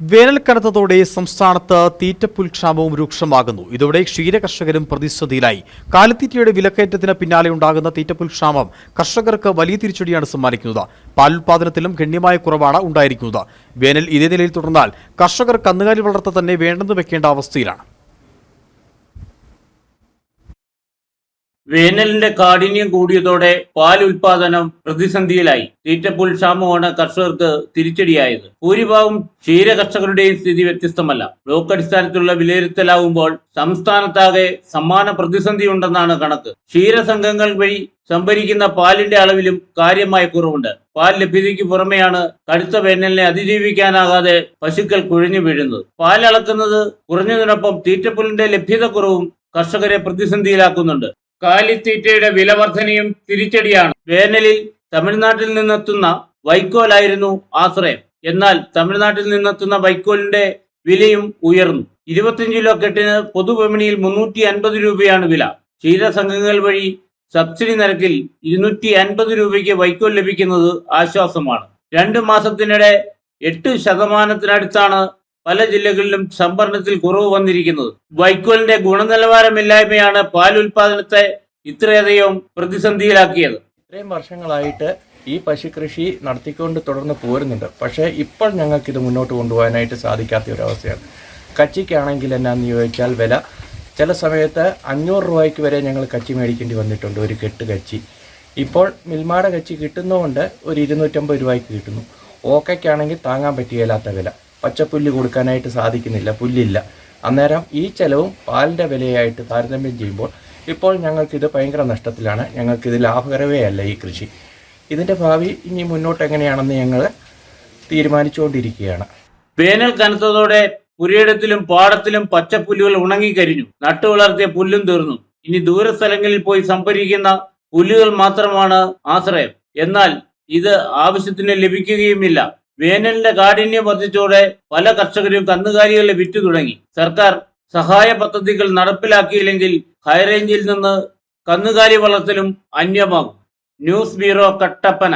വേനൽ കനത്തതോടെ സംസ്ഥാനത്ത് തീറ്റപ്പുൽക്ഷാമവും രൂക്ഷമാകുന്നു. ഇതോടെ ക്ഷീര കർഷകരും പ്രതിസന്ധിയിലായി. കാലിത്തീറ്റയുടെ വിലക്കയറ്റത്തിന് പിന്നാലെ ഉണ്ടാകുന്ന തീറ്റപ്പുൽക്ഷാമം കർഷകർക്ക് വലിയ തിരിച്ചടിയാണ് സമ്മാനിക്കുന്നത്. പാലുൽപാദനത്തിലും ഗണ്യമായ കുറവാണ് ഉണ്ടായിരിക്കുന്നത്. വേനൽ ഇതേ നിലയിൽ തുടർന്നാൽ കർഷകർ കന്നുകാലി വളർത്ത തന്നെ വേണ്ടെന്ന് വെക്കേണ്ട അവസ്ഥയിലാണ്. വേനലിന്റെ കാഠിന്യം കൂടിയതോടെ പാൽ ഉൽപാദനം പ്രതിസന്ധിയിലായി. തീറ്റപ്പുൽ ക്ഷാമമാണ് കർഷകർക്ക് തിരിച്ചടിയായത്. ഭൂരിഭാഗം ക്ഷീര കർഷകരുടെയും സ്ഥിതി വ്യത്യസ്തമല്ല. ബ്ലോക്ക് അടിസ്ഥാനത്തിലുള്ള വിലയിരുത്തലാവുമ്പോൾ സംസ്ഥാനത്താകെ സമ്മാന പ്രതിസന്ധി ഉണ്ടെന്നാണ് കണക്ക്. ക്ഷീരസംഘങ്ങൾ വഴി സംഭരിക്കുന്ന പാലിന്റെ അളവിലും കാര്യമായ കുറവുണ്ട്. പാൽ ലഭ്യതയ്ക്ക് പുറമെയാണ് കടുത്ത വേനലിനെ അതിജീവിക്കാനാകാതെ പശുക്കൾ കുഴഞ്ഞു വീഴുന്നത്. പാൽ അളക്കുന്നത് കുറഞ്ഞതിനൊപ്പം തീറ്റപ്പുലിന്റെ ലഭ്യത കുറവും കർഷകരെ പ്രതിസന്ധിയിലാക്കുന്നുണ്ട്. കാലിത്തീറ്റയുടെ വില വർധനയും തിരിച്ചടിയാണ്. വേനലിൽ തമിഴ്നാട്ടിൽ നിന്നെത്തുന്ന വൈക്കോലായിരുന്നു ആശ്രയം. എന്നാൽ തമിഴ്നാട്ടിൽ നിന്നെത്തുന്ന വൈക്കോലിന്റെ വിലയും ഉയർന്നു. ഇരുപത്തിയഞ്ച് കിലോ കെട്ടിന് പൊതുവിപണിയിൽ മുന്നൂറ്റി അൻപത് രൂപയാണ് വില. ക്ഷീരസംഘങ്ങൾ വഴി സബ്സിഡി നിരക്കിൽ ഇരുന്നൂറ്റി അൻപത് രൂപയ്ക്ക് വൈക്കോൽ ലഭിക്കുന്നത് ആശ്വാസമാണ്. രണ്ടു മാസത്തിനിടെ എട്ട് ശതമാനത്തിനടുത്താണ് പല ജില്ലകളിലും സംഭരണത്തിൽ കുറവ് വന്നിരിക്കുന്നത്. വൈക്കോലിന്റെ ഗുണനിലവാരമില്ലായ്മയാണ് പാൽ ഉൽപാദനത്തെ ഇത്രയധികം പ്രതിസന്ധിയിലാക്കിയത്. ഇത്രയും വർഷങ്ങളായിട്ട് ഈ പശുകൃഷി നടത്തിക്കൊണ്ട് തുടർന്ന് പോരുന്നുണ്ട്. പക്ഷേ ഇപ്പോൾ ഞങ്ങൾക്ക് ഇത് മുന്നോട്ട് കൊണ്ടുപോകാനായിട്ട് സാധിക്കാത്ത ഒരു അവസ്ഥയാണ് കച്ചിക്കാണെങ്കിൽ എന്നാന്ന് ചോദിച്ചാൽ വില ചില സമയത്ത് അഞ്ഞൂറ് രൂപയ്ക്ക് വരെ ഞങ്ങൾ കച്ചി മേടിക്കേണ്ടി വന്നിട്ടുണ്ട് ഒരു കെട്ട് കച്ചി. ഇപ്പോൾ മിൽമാട കച്ചി കിട്ടുന്നതുകൊണ്ട് ഒരു ഇരുന്നൂറ്റമ്പത് രൂപയ്ക്ക് കിട്ടുന്നു. ഓക്കയ്ക്കാണെങ്കിൽ താങ്ങാൻ പറ്റുകയില്ലാത്ത വില. പച്ചപ്പുല്ല് കൊടുക്കാനായിട്ട് സാധിക്കുന്നില്ല പുല്ലില്ല. അന്നേരം ഈ ചെലവും പാലിന്റെ വിലയായിട്ട് താരതമ്യം ചെയ്യുമ്പോൾ ഇപ്പോൾ ഞങ്ങൾക്കിത് ഭയങ്കര നഷ്ടത്തിലാണ്. ഞങ്ങൾക്കിത് ലാഭകരമേ അല്ല ഈ കൃഷി. ഇതിന്റെ ഭാവി ഇനി മുന്നോട്ട് എങ്ങനെയാണെന്ന് ഞങ്ങൾ തീരുമാനിച്ചുകൊണ്ടിരിക്കുകയാണ്. വേനൽ കനത്തതോടെ പുരയിടത്തിലും പാടത്തിലും പച്ചപ്പുല്ലുകൾ ഉണങ്ങിക്കരിഞ്ഞു. നട്ടു വളർത്തിയ പുല്ലും തീർന്നു. ഇനി ദൂരസ്ഥലങ്ങളിൽ പോയി സംഭരിക്കുന്ന പുല്ലുകൾ മാത്രമാണ് ആശ്രയം. എന്നാൽ ഇത് ആവശ്യത്തിന് ലഭിക്കുകയുമില്ല. വേനലിന്റെ കാഠിന്യം വർദ്ധിച്ചതോടെ പല കർഷകരും കന്നുകാലികളെ വിറ്റു തുടങ്ങി. സർക്കാർ സഹായ പദ്ധതികൾ നടപ്പിലാക്കിയില്ലെങ്കിൽ ഹൈറേഞ്ചിൽ നിന്ന് കന്നുകാലി വളർത്തലും അന്യമാകും. News bureau Kattappana.